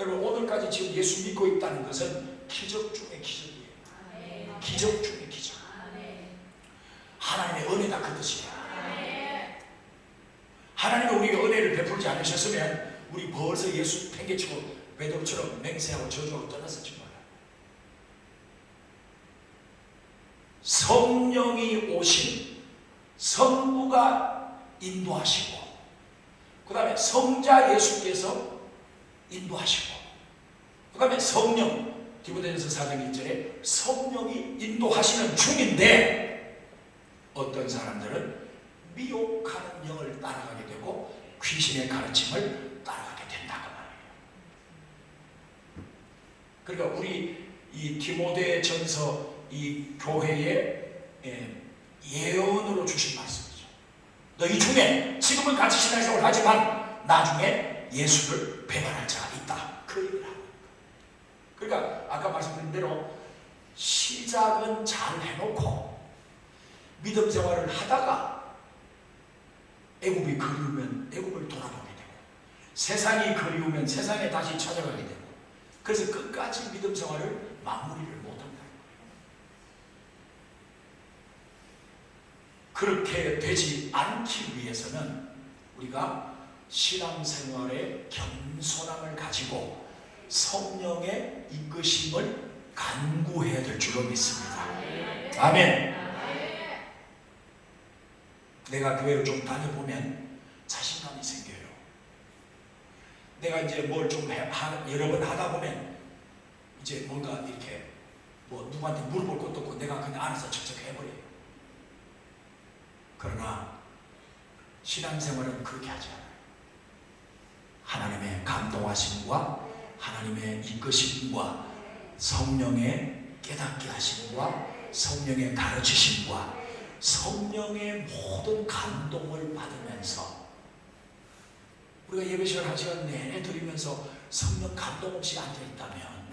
여러분 오늘까지 지금 예수 믿고 있다는 것은 기적 중의 기적이에요. 기적 중의 기적. 하나님의 은혜다 그 뜻이에요. 하나님은 우리에게 은혜를 베풀지 않으셨으면 우리 벌써 예수 팽개치고 베드로처럼 맹세하고 저주하고 떠났을지 몰라요. 성령이 오신 성부가 인도하시고 그 다음에 성자 예수께서 인도하시고 그 다음에 성령 디모데전서 4장 1절에 성령이 인도하시는 중인데 어떤 사람들은 미혹하는 영을 따라가게 되고 귀신의 가르침을 따라가게 된다고 말이에요. 그러니까 우리 이 디모데전서 이 교회의 예, 예언으로 주신 말씀이죠. 너희 중에 지금은 같이 신앙생활을 하지만 나중에 예수를 배반할 자가 있다. 그 하고 그러니까 아까 말씀드린 대로 시작은 잘 해놓고 믿음 생활을 하다가 애굽이 그리우면 애굽을 돌아보게 되고 세상이 그리우면 세상에 다시 찾아가게 되고 그래서 끝까지 믿음 생활을 마무리를 못한다. 그렇게 되지 않기 위해서는 우리가 신앙생활의 겸손함을 가지고 성령의 이끄심을 간구해야 될 줄로 믿습니다. 아멘. 내가 교회를 좀 다녀보면 자신감이 생겨요. 내가 이제 뭘 좀 여러 번 하다 보면 이제 뭔가 이렇게 뭐 누구한테 물어볼 것도 없고 내가 그냥 알아서 척척 해버려요. 그러나 신앙생활은 그렇게 하지 않아요. 하나님의 감동하심과 하나님의 이끄심과 성령의 깨닫게 하심과 성령의 가르치심과 성령의 모든 감동을 받으면서 우리가 예배 시간 한 시간 내내 드리면서 성령 감동 없이 앉아 있다면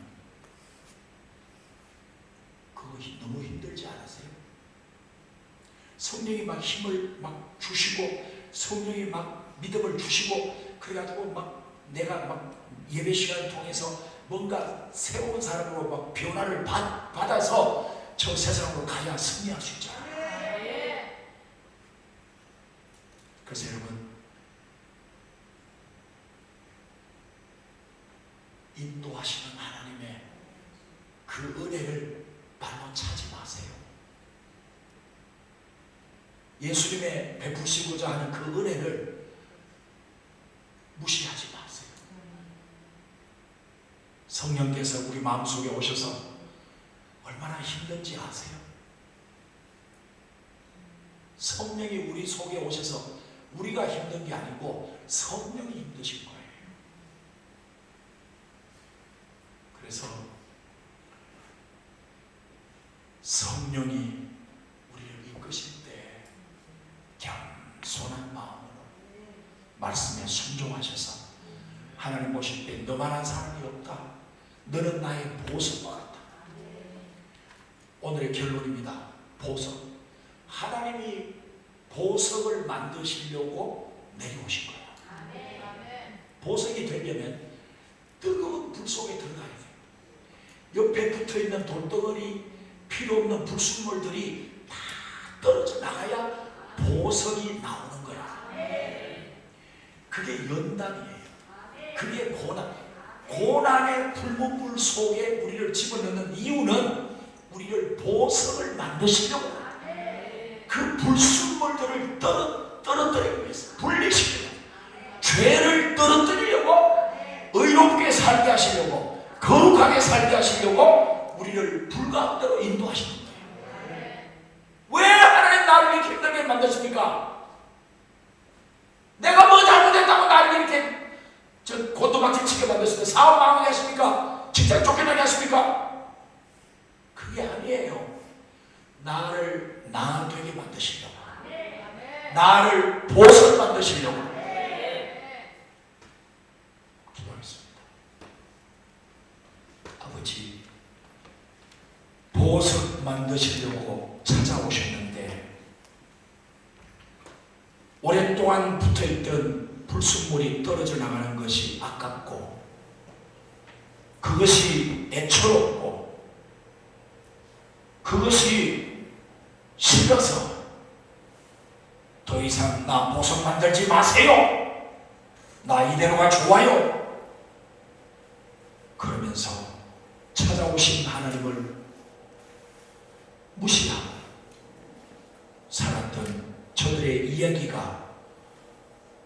그거 너무 힘들지 않으세요? 성령이 막 힘을 막 주시고 성령이 막 믿음을 주시고 그래가지고 막 내가 막 예배 시간을 통해서 뭔가 새로운 사람으로 막 변화를 받, 받아서 저 세상으로 가야 승리할 수 있잖아요. 그래서 여러분 인도하시는 하나님의 그 은혜를 발로 차지 마세요. 예수님의 베푸시고자 하는 그 은혜를 무시하지 마세요. 성령께서 우리 마음속에 오셔서 얼마나 힘든지 아세요? 성령이 우리 속에 오셔서 우리가 힘든 게 아니고 성령이 힘드신 거예요. 그래서 성령이 우리를 이끄실 때 겸손한 마음으로 말씀에 순종하셔서 하나님 보실 때 너만한 없다. 너는 나의 보석과 같다. 오늘의 결론입니다. 보석. 하나님이 보석을 만드시려고 내려오신 거예요. 보석이 되려면 뜨거운 불 속에 들어가야 돼요. 옆에 붙어 있는 돌덩어리, 필요 없는 불순물들이 다 떨어져 나가야 보석이 나오는 거야. 그게 연단이에요. 그게 고난. 고난의 불문불 속에 우리를 집어넣는 이유는 우리를 보석을 만드시려고 그 불순물들을 떨어, 떨어뜨리기 위해서 분리시키고 죄를 떨어뜨리려고 의롭게 살게 하시려고 거룩하게 살게 하시려고 우리를 불가운데로 인도하시는 거예요. 왜 하나님 나를 이렇게 힘들게 만드십니까? 내가 뭐 잘못했다고 나를 이렇게 저 고토박질 치게 만드십니까? 사업 망하게 하십니까? 직장 쫓겨나게 하십니까? 그게 아니에요. 나를 나 되게 만드시려고. 나를 보석 만드시려고. 기도하겠습니다. 아버지, 보석 만드시려고 찾아오셨는데, 오랫동안 붙어있던 불순물이 떨어져 나가는 것이 아깝고, 그것이 애처롭고 그것이 싫어서 더 이상 나 보석 만들지 마세요. 나 이대로가 좋아요. 그러면서 찾아오신 하나님을 무시하고 살았던 저들의 이야기가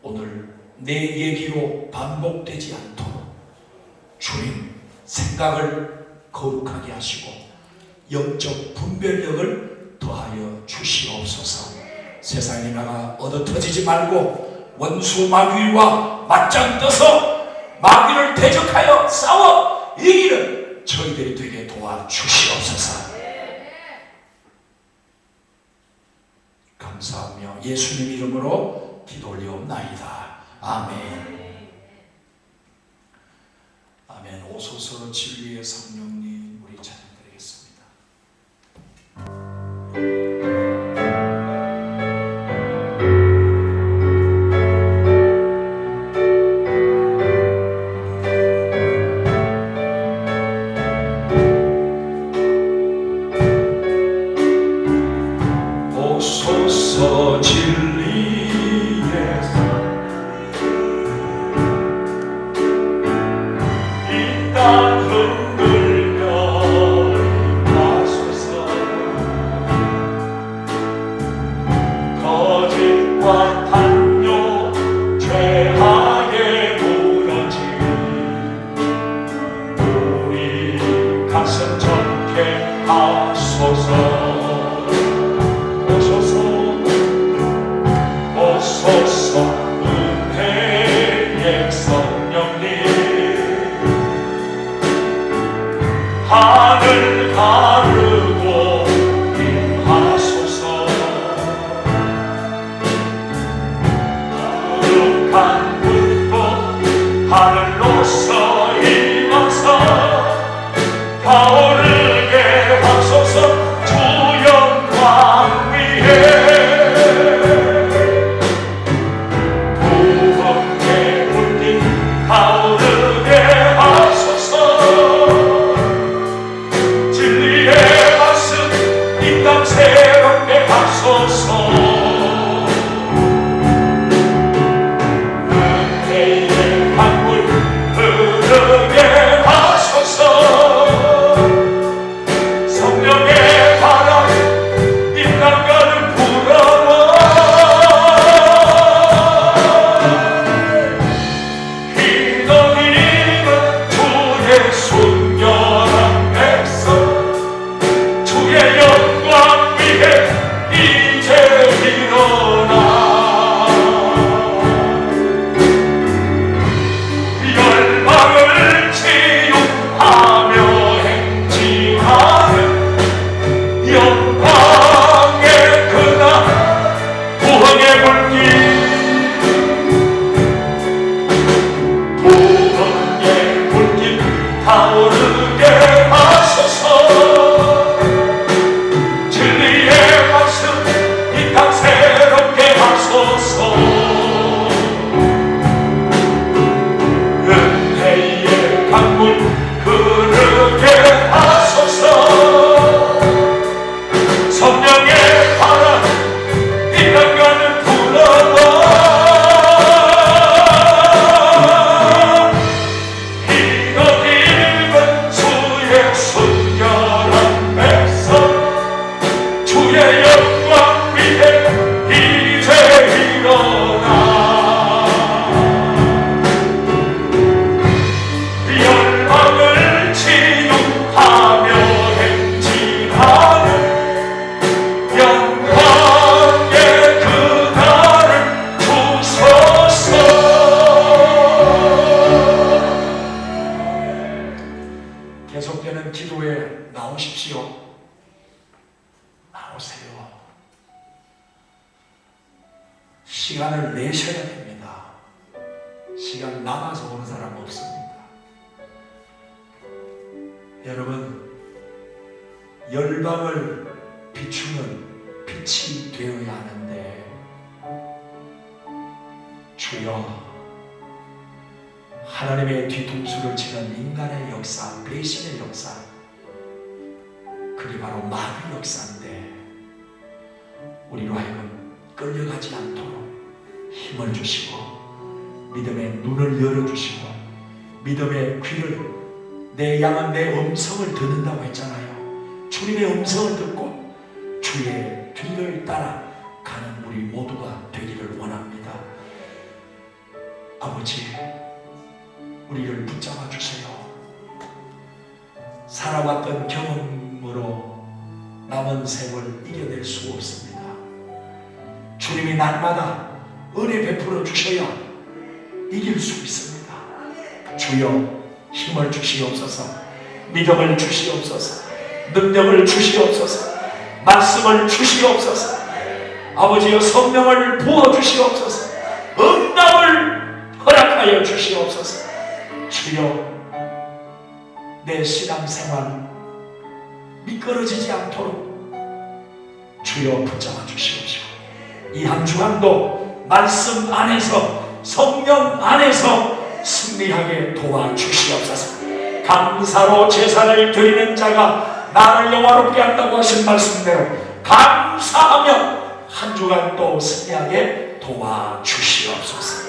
오늘 내 얘기로 반복되지 않도록 주님 생각을 거룩하게 하시고 영적 분별력을 더하여 주시옵소서. 세상에 나가 얻어 터지지 말고 원수 마귀와 맞짱 떠서 마귀를 대적하여 싸워 이기는 저희들이 되게 도와주시옵소서. 감사하며 예수님 이름으로 기도 올리옵나이다 아멘. 아멘. 오소서 진리의 성령 가슴 적게 하소서 시간을 내셔야 됩니다. 시간 남아서 오는 사람 없습니다. 여러분 열방을 비추는 빛이 되어야 하는데 주여 하나님의 뒤통수를 치는 인간의 역사, 배신의 역사, 그게 바로 마귀 역사인데 우리로 하여금 끌려가지 않도록 힘을 주시고 믿음의 눈을 열어주시고 믿음의 귀를 내 양은 내 음성을 듣는다고 했잖아요. 주님의 음성을 듣고 주의 뒤를 따라 가는 우리 모두가 되기를 원합니다. 아버지, 우리를 붙잡아 주세요. 살아왔던 경험으로 남은 세월 이겨낼 수 없습니다. 주님이 날마다 은혜 베풀어 주셔야 이길 수 있습니다. 주여 힘을 주시옵소서, 믿음을 주시옵소서, 능력을 주시옵소서, 말씀을 주시옵소서, 아버지여 성령을 부어 주시옵소서, 응답을 허락하여 주시옵소서, 주여 내 신앙생활 미끄러지지 않도록 주여 붙잡아 주시옵시고 이 한 주간도 말씀 안에서 성령 안에서 승리하게 도와주시옵소서. 감사로 제사를 드리는 자가 나를 영화롭게 한다고 하신 말씀대로 감사하며 한 주간 또 승리하게 도와주시옵소서